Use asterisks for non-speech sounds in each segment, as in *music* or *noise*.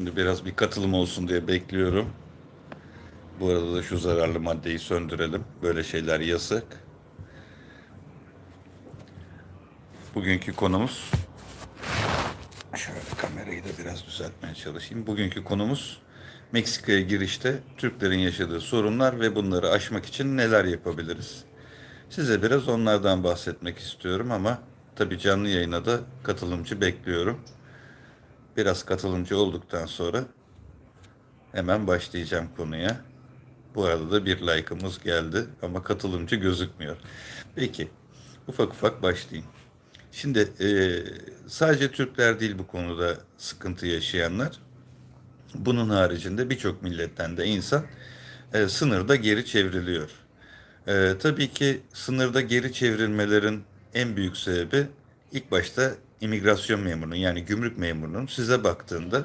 Şimdi biraz bir katılım olsun diye bekliyorum. Bu arada da şu zararlı maddeyi söndürelim. Böyle şeyler yasak. Bugünkü konumuz şöyle kamerayı da biraz düzeltmeye çalışayım. Bugünkü konumuz Meksika'ya girişte Türklerin yaşadığı sorunlar ve bunları aşmak için neler yapabiliriz? Size biraz onlardan bahsetmek istiyorum ama tabii canlı yayına da katılımcı bekliyorum. Biraz katılımcı olduktan sonra hemen başlayacağım konuya. Bu arada da bir like'ımız geldi ama katılımcı gözükmüyor. Peki ufak ufak başlayayım. Şimdi e, sadece Türkler değil bu konuda sıkıntı yaşayanlar. Bunun haricinde birçok milletten de insan e, sınırda geri çevriliyor. E, tabii ki sınırda geri çevrilmelerin en büyük sebebi ilk başta imigrasyon memurunun yani gümrük memurunun size baktığında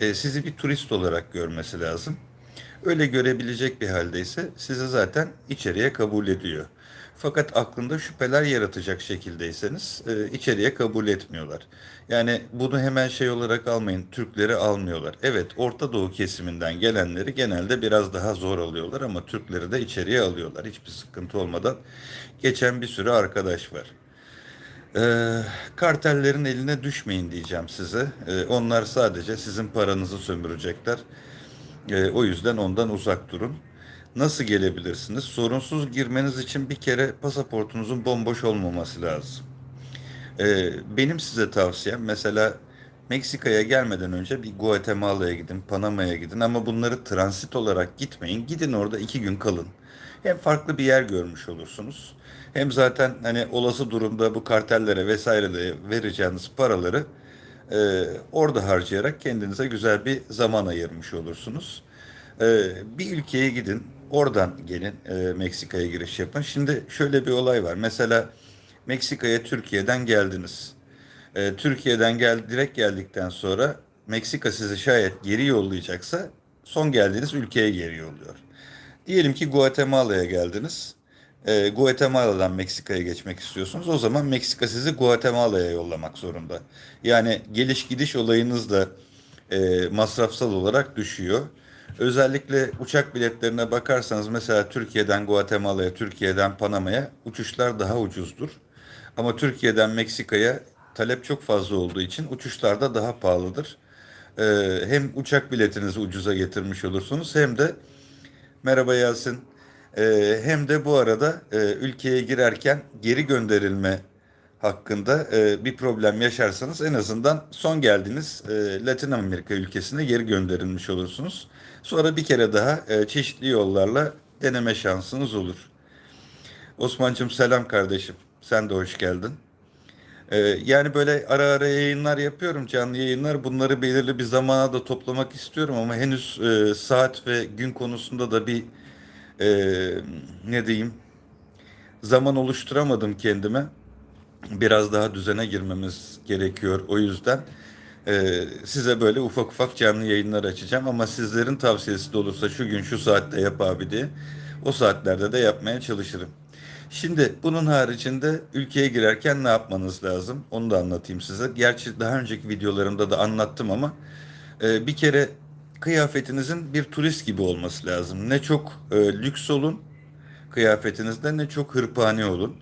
e, sizi bir turist olarak görmesi lazım. Öyle görebilecek bir haldeyse sizi zaten içeriye kabul ediyor. Fakat aklında şüpheler yaratacak şekildeyseniz e, içeriye kabul etmiyorlar. Yani bunu hemen şey olarak almayın. Türkleri almıyorlar. Evet Orta Doğu kesiminden gelenleri genelde biraz daha zor alıyorlar ama Türkleri de içeriye alıyorlar. Hiçbir sıkıntı olmadan geçen bir sürü arkadaş var. Ee, kartellerin eline düşmeyin diyeceğim size. Ee, onlar sadece sizin paranızı sömürecekler. Ee, o yüzden ondan uzak durun. Nasıl gelebilirsiniz? Sorunsuz girmeniz için bir kere pasaportunuzun bomboş olmaması lazım. Ee, benim size tavsiyem mesela Meksika'ya gelmeden önce bir Guatemala'ya gidin, Panama'ya gidin ama bunları transit olarak gitmeyin. Gidin orada iki gün kalın. Hem farklı bir yer görmüş olursunuz. Hem zaten hani olası durumda bu kartellere vesaireye vereceğiniz paraları e, orada harcayarak kendinize güzel bir zaman ayırmış olursunuz. E, bir ülkeye gidin, oradan gelin e, Meksika'ya giriş yapın. Şimdi şöyle bir olay var. Mesela Meksika'ya Türkiye'den geldiniz. E, Türkiye'den gel direkt geldikten sonra Meksika sizi şayet geri yollayacaksa son geldiğiniz ülkeye geri yolluyor. Diyelim ki Guatemala'ya geldiniz. E, Guatemala'dan Meksika'ya geçmek istiyorsunuz. O zaman Meksika sizi Guatemala'ya yollamak zorunda. Yani geliş gidiş olayınız da e, masrafsal olarak düşüyor. Özellikle uçak biletlerine bakarsanız mesela Türkiye'den Guatemala'ya, Türkiye'den Panama'ya uçuşlar daha ucuzdur. Ama Türkiye'den Meksika'ya talep çok fazla olduğu için uçuşlar da daha pahalıdır. Ee, hem uçak biletinizi ucuza getirmiş olursunuz hem de merhaba Yasin ee, hem de bu arada e, ülkeye girerken geri gönderilme hakkında e, bir problem yaşarsanız en azından son geldiğiniz e, Latin Amerika ülkesine geri gönderilmiş olursunuz. Sonra bir kere daha e, çeşitli yollarla deneme şansınız olur. Osman'cığım selam kardeşim. Sen de hoş geldin. E, yani böyle ara ara yayınlar yapıyorum, canlı yayınlar. Bunları belirli bir zamana da toplamak istiyorum ama henüz e, saat ve gün konusunda da bir e, ne diyeyim zaman oluşturamadım kendime biraz daha düzene girmemiz gerekiyor. O yüzden e, size böyle ufak ufak canlı yayınlar açacağım ama sizlerin tavsiyesi de olursa şu gün şu saatte yap abi diye o saatlerde de yapmaya çalışırım. Şimdi bunun haricinde ülkeye girerken ne yapmanız lazım? Onu da anlatayım size. Gerçi daha önceki videolarımda da anlattım ama e, bir kere kıyafetinizin bir turist gibi olması lazım. Ne çok e, lüks olun kıyafetinizde ne çok hırpani olun.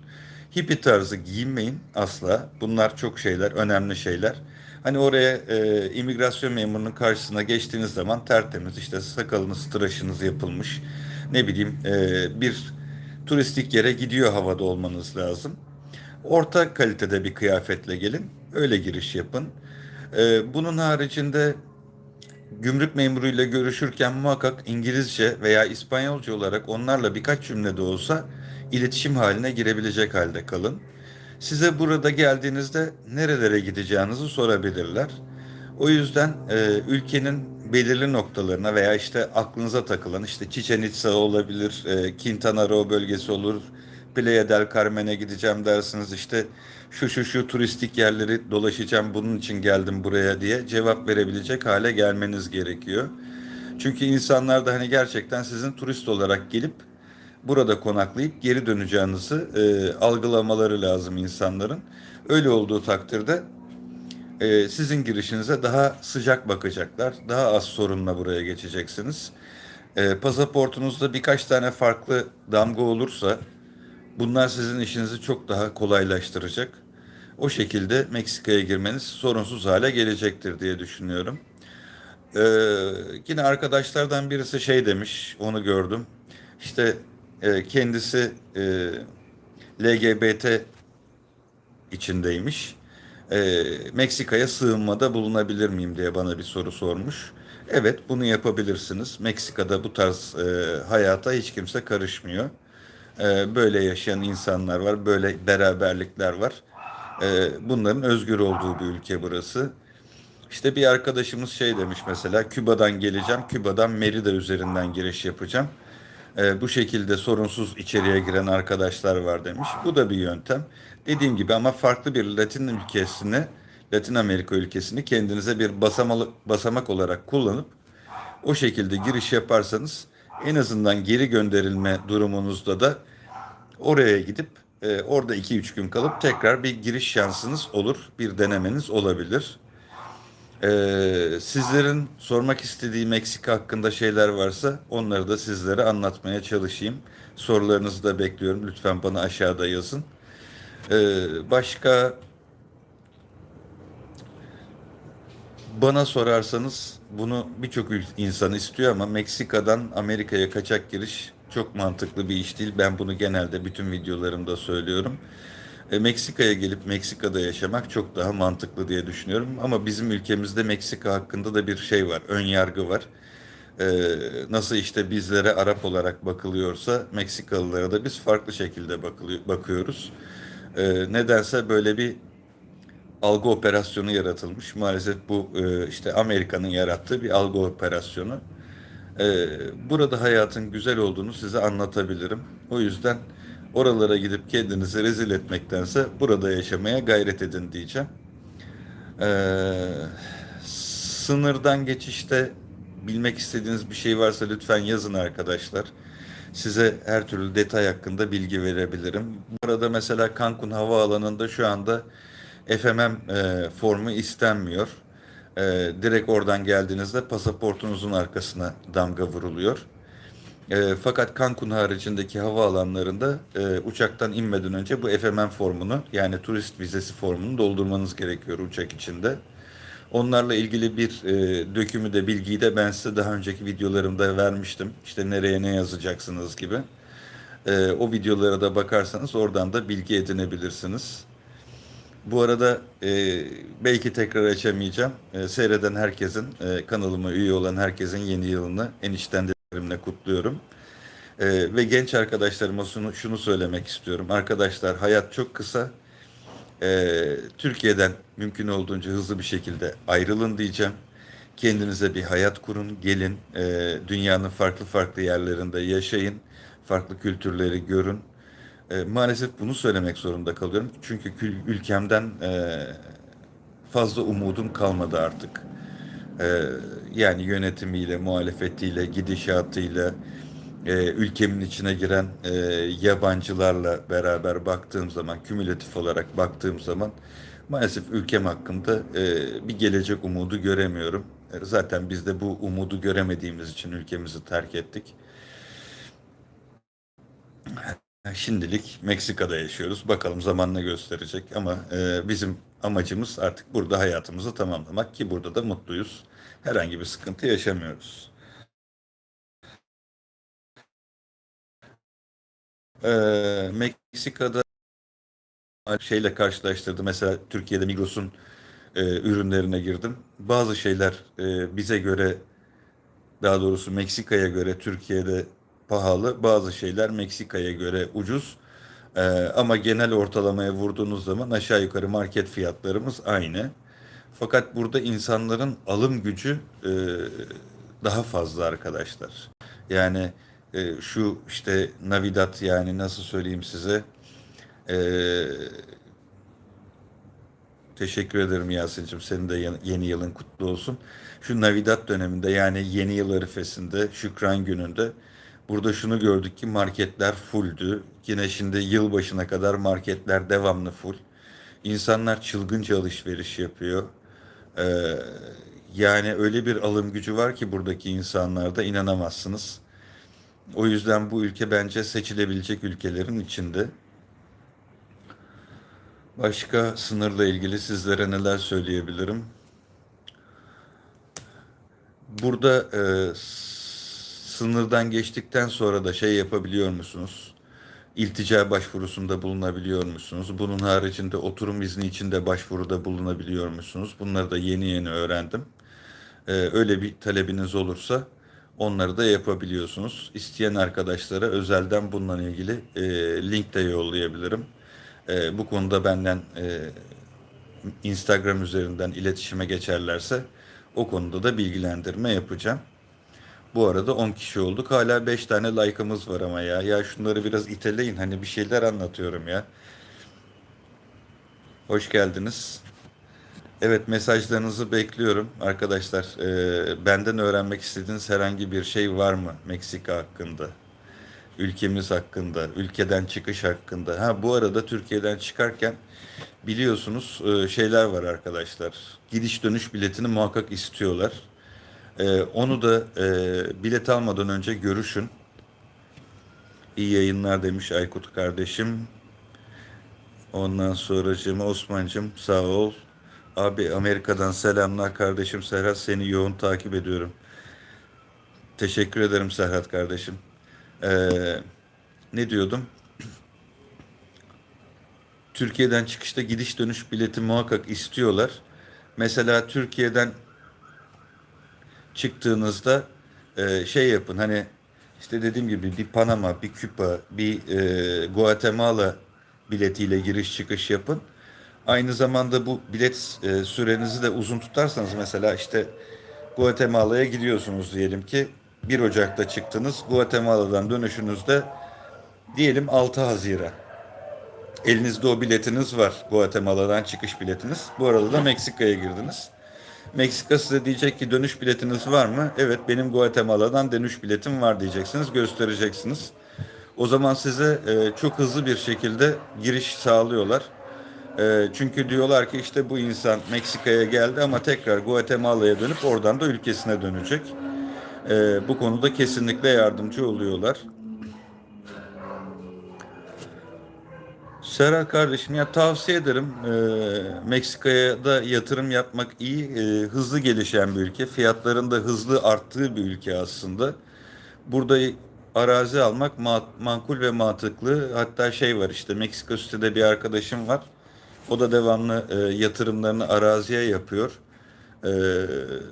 Hippie tarzı giyinmeyin asla. Bunlar çok şeyler, önemli şeyler. Hani oraya e, imigrasyon memurunun karşısına geçtiğiniz zaman tertemiz işte sakalınız, tıraşınız yapılmış. Ne bileyim e, bir turistik yere gidiyor havada olmanız lazım. Orta kalitede bir kıyafetle gelin. Öyle giriş yapın. E, bunun haricinde gümrük memuruyla görüşürken muhakkak İngilizce veya İspanyolca olarak onlarla birkaç cümle de olsa iletişim haline girebilecek halde kalın. Size burada geldiğinizde nerelere gideceğinizi sorabilirler. O yüzden e, ülkenin belirli noktalarına veya işte aklınıza takılan işte Chichen Itza olabilir, e, Quintana Roo bölgesi olur, Playa del Carmen'e gideceğim dersiniz işte şu şu şu turistik yerleri dolaşacağım bunun için geldim buraya diye cevap verebilecek hale gelmeniz gerekiyor. Çünkü insanlar da hani gerçekten sizin turist olarak gelip burada konaklayıp geri döneceğinizi e, algılamaları lazım insanların. Öyle olduğu takdirde e, sizin girişinize daha sıcak bakacaklar. Daha az sorunla buraya geçeceksiniz. E, pasaportunuzda birkaç tane farklı damga olursa bunlar sizin işinizi çok daha kolaylaştıracak. O şekilde Meksika'ya girmeniz sorunsuz hale gelecektir diye düşünüyorum. Ee, yine arkadaşlardan birisi şey demiş, onu gördüm. İşte e, kendisi e, LGBT içindeymiş. E, Meksika'ya sığınmada bulunabilir miyim diye bana bir soru sormuş. Evet, bunu yapabilirsiniz. Meksika'da bu tarz e, hayata hiç kimse karışmıyor. E, böyle yaşayan insanlar var, böyle beraberlikler var. E, bunların özgür olduğu bir ülke burası. İşte bir arkadaşımız şey demiş mesela Küba'dan geleceğim. Küba'dan Merida üzerinden giriş yapacağım. Ee, bu şekilde sorunsuz içeriye giren arkadaşlar var demiş. Bu da bir yöntem. Dediğim gibi ama farklı bir Latin ülkesini, Latin Amerika ülkesini kendinize bir basamalı, basamak olarak kullanıp o şekilde giriş yaparsanız en azından geri gönderilme durumunuzda da oraya gidip e, orada 2-3 gün kalıp tekrar bir giriş şansınız olur, bir denemeniz olabilir. Ee, sizlerin sormak istediği Meksika hakkında şeyler varsa onları da sizlere anlatmaya çalışayım. Sorularınızı da bekliyorum. Lütfen bana aşağıda yazın. Ee, başka bana sorarsanız bunu birçok insan istiyor ama Meksika'dan Amerika'ya kaçak giriş çok mantıklı bir iş değil. Ben bunu genelde bütün videolarımda söylüyorum. E, Meksika'ya gelip Meksika'da yaşamak çok daha mantıklı diye düşünüyorum. Ama bizim ülkemizde Meksika hakkında da bir şey var, ön yargı var. E, nasıl işte bizlere Arap olarak bakılıyorsa Meksikalılara da biz farklı şekilde bakıyoruz. E, nedense böyle bir algı operasyonu yaratılmış. Maalesef bu e, işte Amerika'nın yarattığı bir algı operasyonu. E, burada hayatın güzel olduğunu size anlatabilirim. O yüzden oralara gidip kendinizi rezil etmektense burada yaşamaya gayret edin diyeceğim. E, sınırdan geçişte bilmek istediğiniz bir şey varsa lütfen yazın arkadaşlar. Size her türlü detay hakkında bilgi verebilirim. Bu arada mesela Cancun Havaalanı'nda şu anda FMM e, formu istenmiyor. E, direkt oradan geldiğinizde pasaportunuzun arkasına damga vuruluyor. E, fakat Cancun haricindeki havaalanlarında e, uçaktan inmeden önce bu FMM formunu yani turist vizesi formunu doldurmanız gerekiyor uçak içinde. Onlarla ilgili bir e, dökümü de bilgiyi de ben size daha önceki videolarımda vermiştim. İşte nereye ne yazacaksınız gibi. E, o videolara da bakarsanız oradan da bilgi edinebilirsiniz. Bu arada e, belki tekrar açamayacağım. E, seyreden herkesin, e, kanalıma üye olan herkesin yeni yılını eniştenlerimle kutluyorum. E, ve genç arkadaşlarıma şunu, şunu söylemek istiyorum. Arkadaşlar hayat çok kısa. E, Türkiye'den mümkün olduğunca hızlı bir şekilde ayrılın diyeceğim. Kendinize bir hayat kurun, gelin. E, dünyanın farklı farklı yerlerinde yaşayın. Farklı kültürleri görün. E, maalesef bunu söylemek zorunda kalıyorum. Çünkü ülkemden e, fazla umudum kalmadı artık. E, yani yönetimiyle, muhalefetiyle, gidişatıyla, e, ülkemin içine giren e, yabancılarla beraber baktığım zaman, kümülatif olarak baktığım zaman maalesef ülkem hakkında e, bir gelecek umudu göremiyorum. E, Zaten biz de bu umudu göremediğimiz için ülkemizi terk ettik. Şimdilik Meksika'da yaşıyoruz. Bakalım zaman ne gösterecek ama e, bizim amacımız artık burada hayatımızı tamamlamak ki burada da mutluyuz. Herhangi bir sıkıntı yaşamıyoruz. E, Meksika'da şeyle karşılaştırdı. Mesela Türkiye'de Migros'un e, ürünlerine girdim. Bazı şeyler e, bize göre daha doğrusu Meksika'ya göre Türkiye'de pahalı. Bazı şeyler Meksika'ya göre ucuz. Ee, ama genel ortalamaya vurduğunuz zaman aşağı yukarı market fiyatlarımız aynı. Fakat burada insanların alım gücü e, daha fazla arkadaşlar. Yani e, şu işte Navidad yani nasıl söyleyeyim size e, Teşekkür ederim Yasin'cim. Senin de yeni- yılın kutlu olsun. Şu Navidad döneminde yani yeni yıl arifesinde, Şükran gününde burada şunu gördük ki marketler fulldü. Yine şimdi yılbaşına kadar marketler devamlı full. İnsanlar çılgınca alışveriş yapıyor. Ee, yani öyle bir alım gücü var ki buradaki insanlarda inanamazsınız. O yüzden bu ülke bence seçilebilecek ülkelerin içinde. Başka sınırla ilgili sizlere neler söyleyebilirim? Burada e, sınırdan geçtikten sonra da şey yapabiliyor musunuz? İltica başvurusunda bulunabiliyor musunuz? Bunun haricinde oturum izni için de başvuruda bulunabiliyor musunuz? Bunları da yeni yeni öğrendim. Ee, öyle bir talebiniz olursa onları da yapabiliyorsunuz. İsteyen arkadaşlara özelden bununla ilgili e, link de yollayabilirim. E, bu konuda benden e, Instagram üzerinden iletişime geçerlerse o konuda da bilgilendirme yapacağım. Bu arada 10 kişi olduk. Hala 5 tane like'ımız var ama ya. Ya şunları biraz iteleyin. Hani bir şeyler anlatıyorum ya. Hoş geldiniz. Evet mesajlarınızı bekliyorum arkadaşlar. Ee, benden öğrenmek istediğiniz herhangi bir şey var mı Meksika hakkında? Ülkemiz hakkında, ülkeden çıkış hakkında. Ha bu arada Türkiye'den çıkarken biliyorsunuz e, şeyler var arkadaşlar. Gidiş dönüş biletini muhakkak istiyorlar. Ee, onu da e, bilet almadan önce görüşün. İyi yayınlar demiş Aykut kardeşim. Ondan sonracığıma Osman'cığım sağ ol. Abi Amerika'dan selamlar kardeşim Serhat seni yoğun takip ediyorum. Teşekkür ederim Serhat kardeşim. Ee, ne diyordum? Türkiye'den çıkışta gidiş dönüş bileti muhakkak istiyorlar. Mesela Türkiye'den çıktığınızda e, şey yapın hani işte dediğim gibi bir Panama, bir Küba, bir e, Guatemala biletiyle giriş çıkış yapın. Aynı zamanda bu bilet e, sürenizi de uzun tutarsanız mesela işte Guatemala'ya gidiyorsunuz diyelim ki 1 Ocak'ta çıktınız. Guatemala'dan dönüşünüzde diyelim 6 Haziran. Elinizde o biletiniz var. Guatemala'dan çıkış biletiniz. Bu arada da Meksika'ya girdiniz. Meksika size diyecek ki dönüş biletiniz var mı? Evet benim Guatemala'dan dönüş biletim var diyeceksiniz. Göstereceksiniz. O zaman size e, çok hızlı bir şekilde giriş sağlıyorlar. E, çünkü diyorlar ki işte bu insan Meksika'ya geldi ama tekrar Guatemala'ya dönüp oradan da ülkesine dönecek. E, bu konuda kesinlikle yardımcı oluyorlar. Serhat kardeşim ya tavsiye ederim. Ee, Meksika'ya da yatırım yapmak iyi. Ee, hızlı gelişen bir ülke. Fiyatların da hızlı arttığı bir ülke aslında. Burada arazi almak ma- makul ve mantıklı. Hatta şey var işte Meksika City'de bir arkadaşım var. O da devamlı e, yatırımlarını araziye yapıyor. Ee,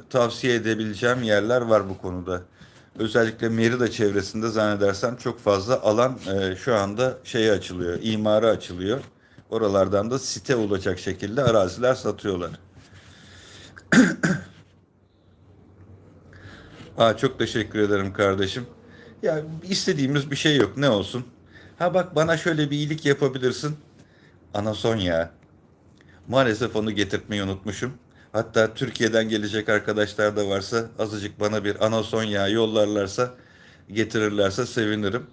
tavsiye edebileceğim yerler var bu konuda. Özellikle Merida çevresinde zannedersem çok fazla alan e, şu anda şeye açılıyor, imara açılıyor. Oralardan da site olacak şekilde araziler satıyorlar. *clears throat* Aa, çok teşekkür ederim kardeşim. Ya istediğimiz bir şey yok ne olsun. Ha bak bana şöyle bir iyilik yapabilirsin. Anason ya. Maalesef onu getirtmeyi unutmuşum. Hatta Türkiye'den gelecek arkadaşlar da varsa azıcık bana bir anason yağı yollarlarsa getirirlerse sevinirim.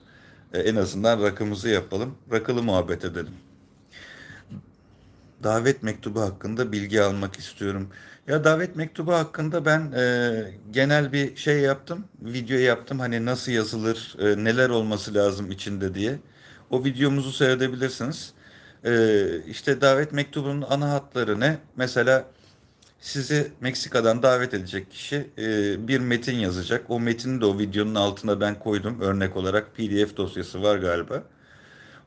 Ee, en azından rakımızı yapalım. Rakılı muhabbet edelim. Davet mektubu hakkında bilgi almak istiyorum. Ya davet mektubu hakkında ben e, genel bir şey yaptım. Video yaptım. Hani nasıl yazılır, e, neler olması lazım içinde diye. O videomuzu seyredebilirsiniz. E, işte davet mektubunun ana hatları ne? Mesela sizi Meksika'dan davet edecek kişi e, bir metin yazacak. O metini de o videonun altına ben koydum. Örnek olarak PDF dosyası var galiba.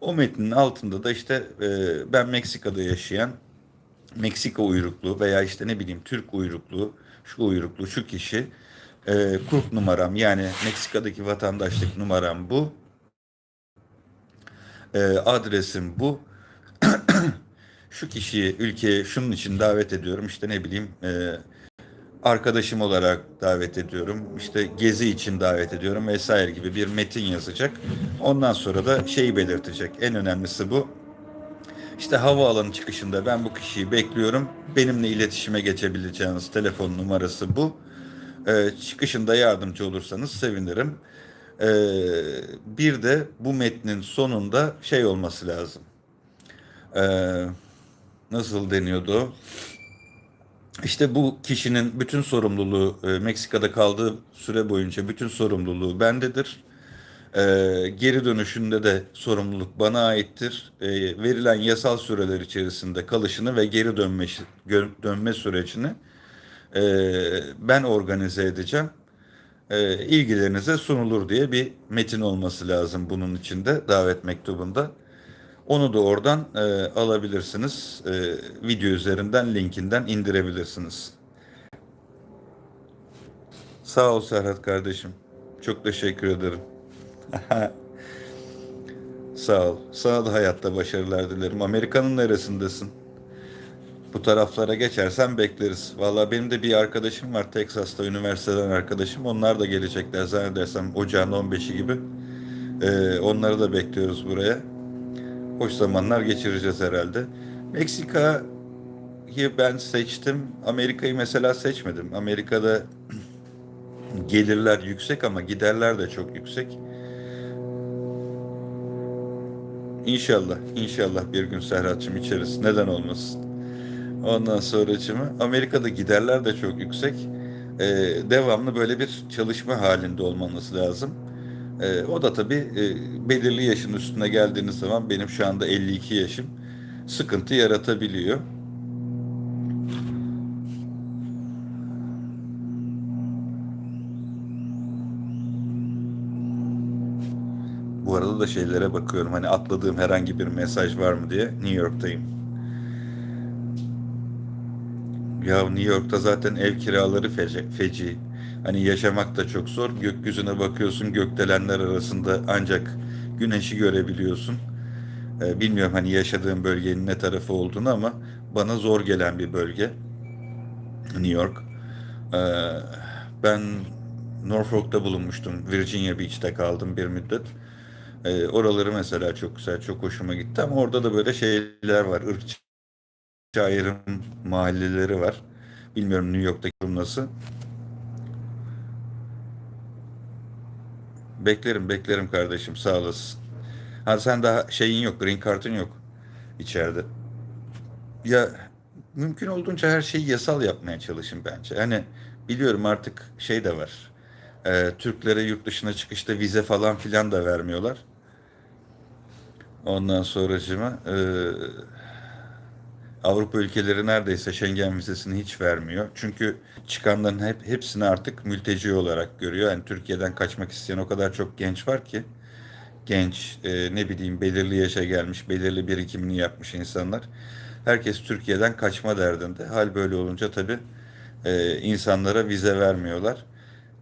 O metnin altında da işte e, ben Meksika'da yaşayan Meksika uyruklu veya işte ne bileyim Türk uyruklu, şu uyruklu, şu kişi e, KURP numaram yani Meksika'daki vatandaşlık numaram bu. E, adresim bu. Şu kişiyi ülkeye şunun için davet ediyorum. İşte ne bileyim e, arkadaşım olarak davet ediyorum. İşte gezi için davet ediyorum vesaire gibi bir metin yazacak. Ondan sonra da şeyi belirtecek. En önemlisi bu. İşte havaalanı çıkışında ben bu kişiyi bekliyorum. Benimle iletişime geçebileceğiniz telefon numarası bu. E, çıkışında yardımcı olursanız sevinirim. E, bir de bu metnin sonunda şey olması lazım. Eee nasıl deniyordu? İşte bu kişinin bütün sorumluluğu e, Meksika'da kaldığı süre boyunca bütün sorumluluğu bendedir. E, geri dönüşünde de sorumluluk bana aittir. E, verilen yasal süreler içerisinde kalışını ve geri dönme dönme sürecini e, ben organize edeceğim. E, sunulur diye bir metin olması lazım bunun içinde davet mektubunda. Onu da oradan e, alabilirsiniz. E, video üzerinden linkinden indirebilirsiniz. Sağ ol Serhat kardeşim. Çok teşekkür ederim. *laughs* Sağ ol. Sana da hayatta başarılar dilerim. Amerika'nın neresindesin? Bu taraflara geçersen bekleriz. Valla benim de bir arkadaşım var Texas'ta üniversiteden arkadaşım. Onlar da gelecekler zannedersem ocağın 15'i gibi. Ee, onları da bekliyoruz buraya. Hoş zamanlar geçireceğiz herhalde. Meksika'yı ben seçtim. Amerika'yı mesela seçmedim. Amerika'da *clears throat* gelirler yüksek ama giderler de çok yüksek. İnşallah, inşallah bir gün Serhat'cığım içeriz. Neden olmasın? Ondan sonracığımı Amerika'da giderler de çok yüksek. Ee, devamlı böyle bir çalışma halinde olmanız lazım. Ee, o da tabii e, belirli yaşın üstüne geldiğiniz zaman benim şu anda 52 yaşım sıkıntı yaratabiliyor. Bu arada da şeylere bakıyorum hani atladığım herhangi bir mesaj var mı diye New York'tayım. Ya New York'ta zaten ev kiraları feci. feci. Hani yaşamak da çok zor. Gökyüzüne bakıyorsun gökdelenler arasında ancak güneşi görebiliyorsun. Ee, bilmiyorum hani yaşadığım bölgenin ne tarafı olduğunu ama bana zor gelen bir bölge. New York. Ee, ben Norfolk'ta bulunmuştum. Virginia Beach'te kaldım bir müddet. Ee, oraları mesela çok güzel, çok hoşuma gitti ama orada da böyle şeyler var. Irkçı ayrım mahalleleri var. Bilmiyorum New York'taki durum nasıl. Beklerim, beklerim kardeşim. Sağ olasın. Ha sen daha şeyin yok, green card'ın yok içeride. Ya mümkün olduğunca her şeyi yasal yapmaya çalışın bence. Hani biliyorum artık şey de var. Ee, Türklere yurt dışına çıkışta vize falan filan da vermiyorlar. Ondan sonracıma e, Avrupa ülkeleri neredeyse Schengen vizesini hiç vermiyor. Çünkü çıkanların hep hepsini artık mülteci olarak görüyor. Yani Türkiye'den kaçmak isteyen o kadar çok genç var ki genç, e, ne bileyim belirli yaşa gelmiş, belirli birikimini yapmış insanlar. Herkes Türkiye'den kaçma derdinde. Hal böyle olunca tabii e, insanlara vize vermiyorlar.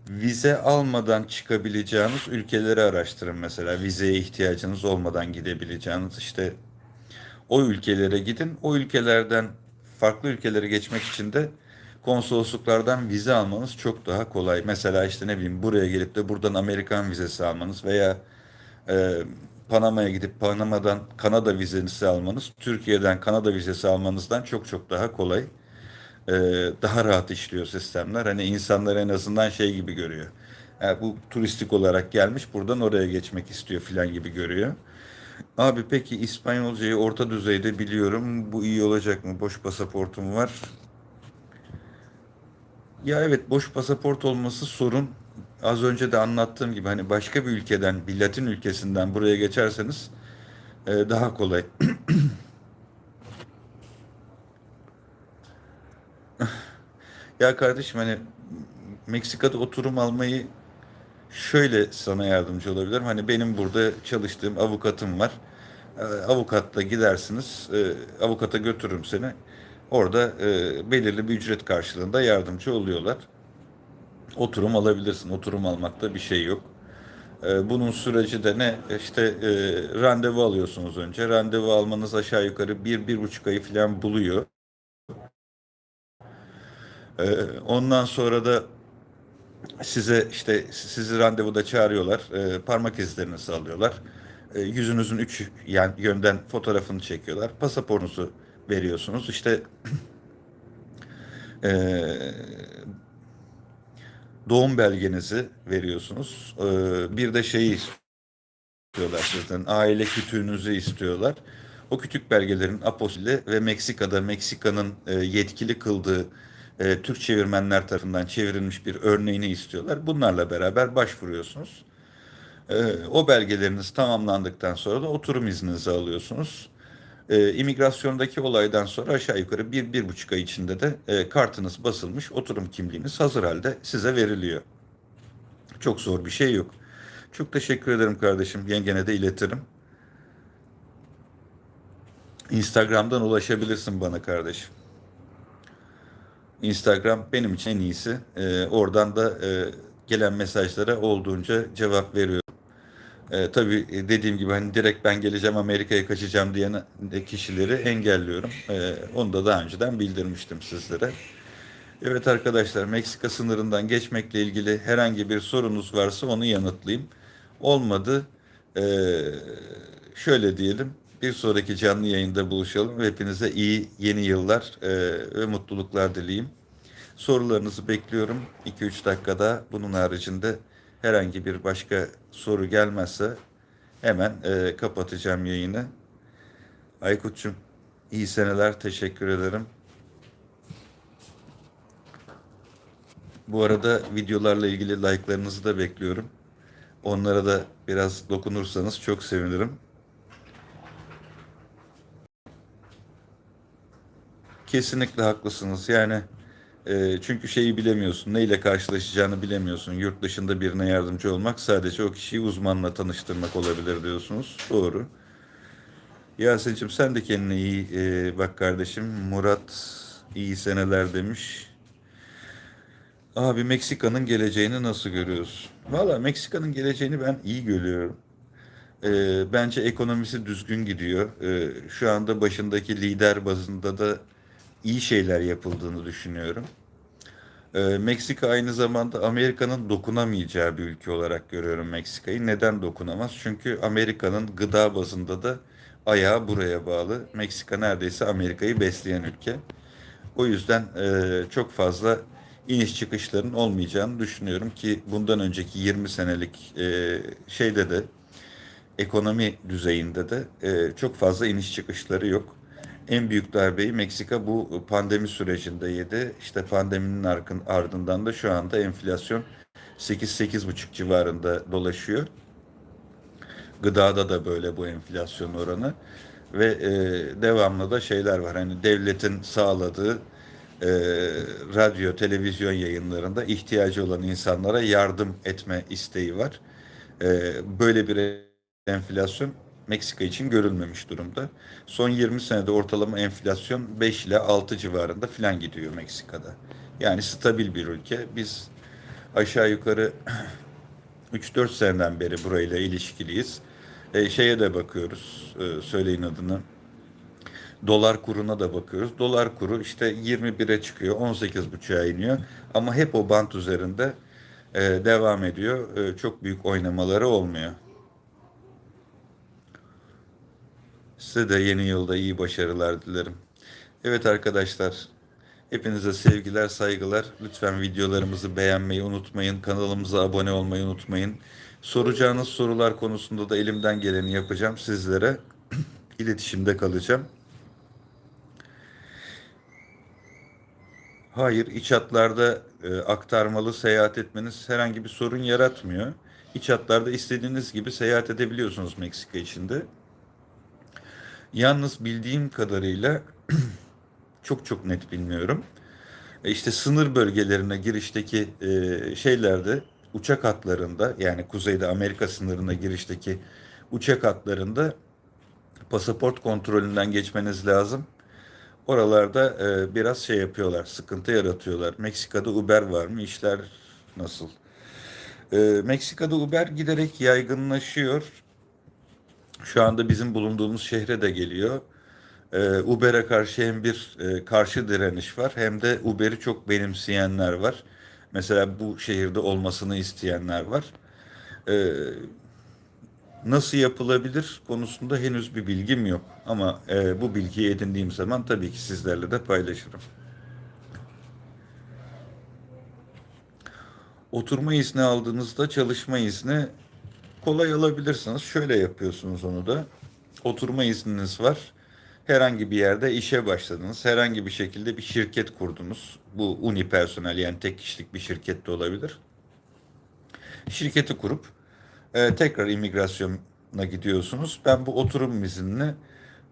Vize almadan çıkabileceğiniz ülkeleri araştırın mesela. Vizeye ihtiyacınız olmadan gidebileceğiniz işte o ülkelere gidin. O ülkelerden farklı ülkelere geçmek için de konsolosluklardan vize almanız çok daha kolay. Mesela işte ne bileyim buraya gelip de buradan Amerikan vizesi almanız veya e, Panama'ya gidip Panama'dan Kanada vizesi almanız Türkiye'den Kanada vizesi almanızdan çok çok daha kolay. E, daha rahat işliyor sistemler. Hani insanlar en azından şey gibi görüyor. Yani bu turistik olarak gelmiş buradan oraya geçmek istiyor filan gibi görüyor. Abi peki İspanyolcayı orta düzeyde biliyorum. Bu iyi olacak mı? Boş pasaportum var. Ya evet boş pasaport olması sorun. Az önce de anlattığım gibi hani başka bir ülkeden, bir Latin ülkesinden buraya geçerseniz e, daha kolay. *clears throat* Ya kardeşim hani Meksika'da oturum almayı şöyle sana yardımcı olabilirim. Hani benim burada çalıştığım avukatım var. Ee, avukatla gidersiniz. Ee, avukata götürürüm seni. Orada e, belirli bir ücret karşılığında yardımcı oluyorlar. Oturum alabilirsin. Oturum almakta bir şey yok. Ee, bunun süreci de ne? İşte e, randevu alıyorsunuz önce. Randevu almanız aşağı yukarı bir, bir buçuk ayı falan buluyor. Ee, ondan sonra da size işte sizi randevuda çağırıyorlar. Ee, parmak izlerinizi alıyorlar. Ee, yüzünüzün üç yani yönden fotoğrafını çekiyorlar. Pasaportunuzu veriyorsunuz. İşte ee, *clears throat* doğum belgenizi veriyorsunuz. Ee, bir de şeyi istiyorlar sizden. Aile kütüğünüzü istiyorlar. O kütük belgelerin aposille ve Meksika'da Meksika'nın e, yetkili kıldığı e, Türk çevirmenler tarafından çevrilmiş bir örneğini istiyorlar. Bunlarla beraber başvuruyorsunuz. E, o belgeleriniz tamamlandıktan sonra da oturum izninizi alıyorsunuz. E, imigrasyondaki olaydan sonra aşağı yukarı bir, bir buçuk ay içinde de e, kartınız basılmış, oturum kimliğiniz hazır halde size veriliyor. Çok zor bir şey yok. Çok teşekkür ederim kardeşim. Yengene de iletirim. Instagram'dan ulaşabilirsin bana kardeşim. Instagram benim için en iyisi. Ee, oradan da e, gelen mesajlara olduğunca cevap veriyorum. Ee, tabii dediğim gibi hani direkt ben geleceğim Amerika'ya kaçacağım diyen kişileri engelliyorum. Ee, onu da daha önceden bildirmiştim sizlere. Evet arkadaşlar Meksika sınırından geçmekle ilgili herhangi bir sorunuz varsa onu yanıtlayayım. Olmadı ee, şöyle diyelim bir sonraki canlı yayında buluşalım hepinize iyi yeni yıllar ee, ve mutluluklar dileyim. Sorularınızı bekliyorum 2-3 dakikada bunun haricinde herhangi bir başka soru gelmezse hemen ee, kapatacağım yayını. Aykut'cum iyi seneler teşekkür ederim. Bu arada videolarla ilgili like'larınızı da bekliyorum. Onlara da biraz dokunursanız çok sevinirim. Kesinlikle haklısınız. Yani e, çünkü şeyi bilemiyorsun, neyle karşılaşacağını bilemiyorsun. Yurt dışında birine yardımcı olmak sadece o kişiyi uzmanla tanıştırmak olabilir diyorsunuz. Doğru. Yasin'cim sen de kendine iyi e, bak kardeşim. Murat iyi seneler demiş. Abi Meksika'nın geleceğini nasıl görüyorsun? Valla Meksika'nın geleceğini ben iyi görüyorum. Ee, bence ekonomisi düzgün gidiyor. Ee, şu anda başındaki lider bazında da iyi şeyler yapıldığını düşünüyorum. Ee, Meksika aynı zamanda Amerika'nın dokunamayacağı bir ülke olarak görüyorum Meksika'yı. Neden dokunamaz? Çünkü Amerika'nın gıda bazında da ayağı buraya bağlı. Meksika neredeyse Amerika'yı besleyen ülke. O yüzden e, çok fazla iniş çıkışların olmayacağını düşünüyorum ki bundan önceki 20 senelik e, şeyde de ekonomi düzeyinde de e, çok fazla iniş çıkışları yok. En büyük darbeyi Meksika bu pandemi sürecinde yedi. İşte pandeminin ardından da şu anda enflasyon 8-8,5 civarında dolaşıyor. Gıdada da böyle bu enflasyon oranı ve e, devamlı da şeyler var. Hani devletin sağladığı e, radyo, televizyon yayınlarında ihtiyacı olan insanlara yardım etme isteği var. E, böyle bir enflasyon Meksika için görülmemiş durumda. Son 20 senede ortalama enflasyon 5 ile 6 civarında filan gidiyor Meksika'da. Yani stabil bir ülke. Biz aşağı yukarı *clears throat* 3-4 seneden beri burayla ilişkiliyiz. E, şeye de bakıyoruz, e, söyleyin adını. Dolar kuruna da bakıyoruz. Dolar kuru işte 21'e çıkıyor, 18.5'a iniyor. Ama hep o bant üzerinde e, devam ediyor. E, çok büyük oynamaları olmuyor. Size de yeni yılda iyi başarılar dilerim. Evet arkadaşlar, hepinize sevgiler, saygılar. Lütfen videolarımızı beğenmeyi unutmayın. Kanalımıza abone olmayı unutmayın. Soracağınız sorular konusunda da elimden geleni yapacağım. Sizlere *clears throat* iletişimde kalacağım. Hayır, iç hatlarda e, aktarmalı seyahat etmeniz herhangi bir sorun yaratmıyor. İç hatlarda istediğiniz gibi seyahat edebiliyorsunuz Meksika içinde. Yalnız bildiğim kadarıyla *clears throat* çok çok net bilmiyorum. E işte sınır bölgelerine girişteki e, şeylerde uçak hatlarında yani kuzeyde Amerika sınırına girişteki uçak hatlarında pasaport kontrolünden geçmeniz lazım. Oralarda e, biraz şey yapıyorlar, sıkıntı yaratıyorlar. Meksika'da Uber var mı? İşler nasıl? Meksika'da Uber giderek yaygınlaşıyor. Şu anda bizim bulunduğumuz şehre de geliyor. E, Uber'e karşı hem bir e, karşı direniş var hem de Uber'i çok benimseyenler var. Mesela bu şehirde olmasını isteyenler var. E, nasıl yapılabilir konusunda henüz bir bilgim yok. Ama e, bu bilgiyi edindiğim zaman tabii ki sizlerle de paylaşırım. Oturma izni aldığınızda çalışma izni kolay alabilirsiniz. Şöyle yapıyorsunuz onu da. Oturma izniniz var. herhangi bir yerde işe başladınız. Herhangi bir şekilde bir şirket kurdunuz. Bu unipersonel yani tek kişilik bir şirket de olabilir. Şirketi kurup e, tekrar imigrasyona gidiyorsunuz. Ben bu oturum iznini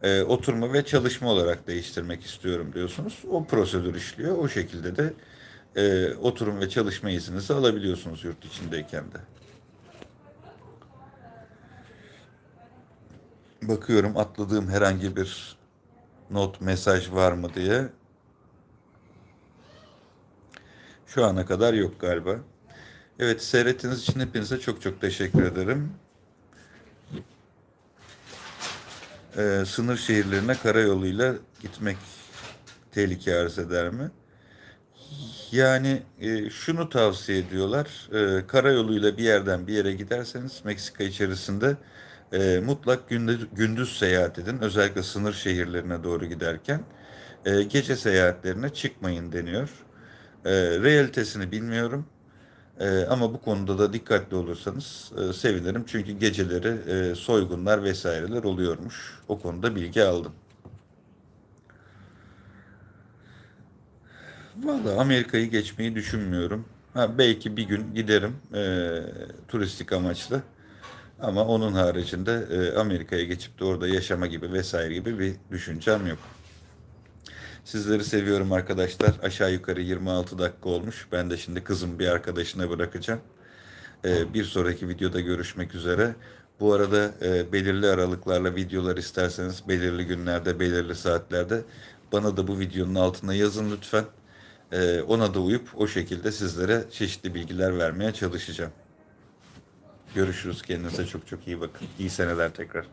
e, oturma ve çalışma olarak değiştirmek istiyorum diyorsunuz. O prosedür işliyor. O şekilde de e, oturum ve çalışma izninizi alabiliyorsunuz yurt içindeyken de. Bakıyorum atladığım herhangi bir not, mesaj var mı diye. Şu ana kadar yok galiba. Evet seyrettiğiniz için hepinize çok çok teşekkür ederim. Ee, sınır şehirlerine karayoluyla gitmek tehlike arz eder mi? Yani e, şunu tavsiye ediyorlar. E, karayoluyla bir yerden bir yere giderseniz Meksika içerisinde e, mutlak gündüz, gündüz seyahat edin. Özellikle sınır şehirlerine doğru giderken. E, gece seyahatlerine çıkmayın deniyor. E, realitesini bilmiyorum. E, ama bu konuda da dikkatli olursanız e, sevinirim. Çünkü geceleri e, soygunlar vesaireler oluyormuş. O konuda bilgi aldım. Valla Amerika'yı geçmeyi düşünmüyorum. Ha, belki bir gün giderim e, turistik amaçlı. Ama onun haricinde e, Amerika'ya geçip de orada yaşama gibi vesaire gibi bir düşüncem yok. Sizleri seviyorum arkadaşlar. Aşağı yukarı 26 dakika olmuş. Ben de şimdi kızım bir arkadaşına bırakacağım. E, bir sonraki videoda görüşmek üzere. Bu arada e, belirli aralıklarla videolar isterseniz belirli günlerde, belirli saatlerde bana da bu videonun altına yazın lütfen. E, ona da uyup o şekilde sizlere çeşitli bilgiler vermeye çalışacağım. Görüşürüz. Kendinize çok çok iyi bakın. İyi seneler tekrar.